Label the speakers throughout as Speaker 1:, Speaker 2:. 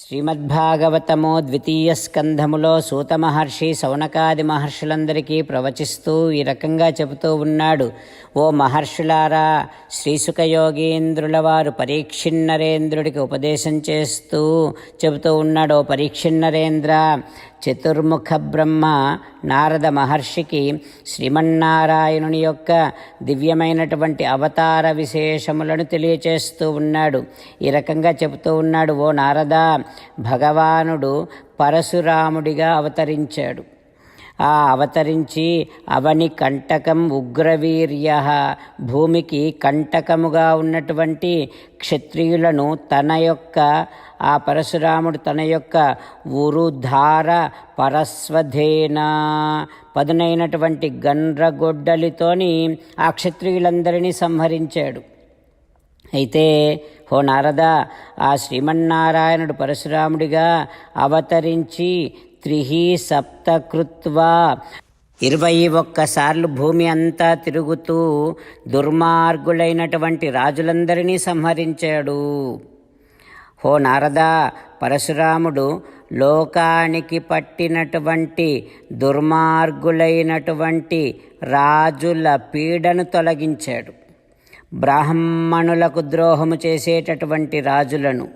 Speaker 1: శ్రీమద్భాగవతము ద్వితీయ స్కంధములో సూత మహర్షి సౌనకాది మహర్షులందరికీ ప్రవచిస్తూ ఈ రకంగా చెబుతూ ఉన్నాడు. ఓ మహర్షులారా శ్రీసుఖయోగీంద్రుల వారు పరీక్షిన్నరేంద్రుడికి ఉపదేశం చేస్తూ చెబుతూ ఉన్నాడు. ఓ పరీక్షిన్నరేంద్ర చతుర్ముఖ బ్రహ్మ నారద మహర్షికి శ్రీమన్నారాయణుని యొక్క దివ్యమైనటువంటి అవతార విశేషములను తెలియచేస్తూ ఉన్నాడు. ఈ రకంగా చెబుతూ ఉన్నాడు ఓ నారద భగవానుడు పరశురాముడిగా అవతరించాడు. ఆ అవతరించి అవని కంటకం ఉగ్రవీర్య భూమికి కంటకముగా ఉన్నటువంటి క్షత్రియులను తన యొక్క ఆ పరశురాముడు తన యొక్క ఉరుధార పరస్వధేన. పదునైనటువంటి గండ్రగొడ్డలితోని ఆ క్షత్రియులందరినీ సంహరించాడు. అయితే హో నారద ఆ శ్రీమన్నారాయణుడు పరశురాముడిగా అవతరించి త్రిహి సప్తకృత్వా ఇరవై ఒక్కసార్లు భూమి అంతా తిరుగుతూ దుర్మార్గులైనటువంటి రాజులందరినీ సంహరించాడు. హో నారదా పరశురాముడు లోకానికి పట్టినటువంటి దుర్మార్గులైనటువంటి రాజుల పీడను తొలగించాడు. బ్రాహ్మణులకు ద్రోహము చేసేటటువంటి రాజులను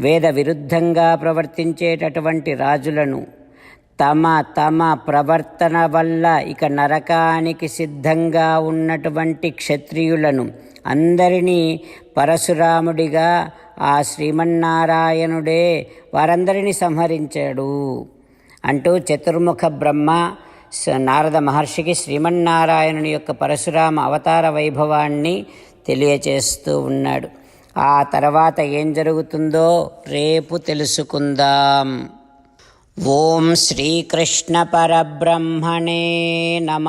Speaker 1: వేద విరుద్ధంగా ప్రవర్తించేటటువంటి రాజులను తమ తమ ప్రవర్తన వల్ల ఇక నరకానికి సిద్ధంగా ఉన్నటువంటి క్షత్రియులను అందరినీ పరశురాముడిగా ఆ శ్రీమన్నారాయణుడే వారందరినీ సంహరించాడు. అంటూ చతుర్ముఖ బ్రహ్మ నారద మహర్షికి శ్రీమన్నారాయణుని యొక్క పరశురామ అవతార వైభవాన్ని తెలియచేస్తూ ఉన్నాడు. ఆ తర్వాత ఏం జరుగుతుందో రేపు తెలుసుకుందాం. ఓం శ్రీకృష్ణ పరబ్రహ్మణే నమ.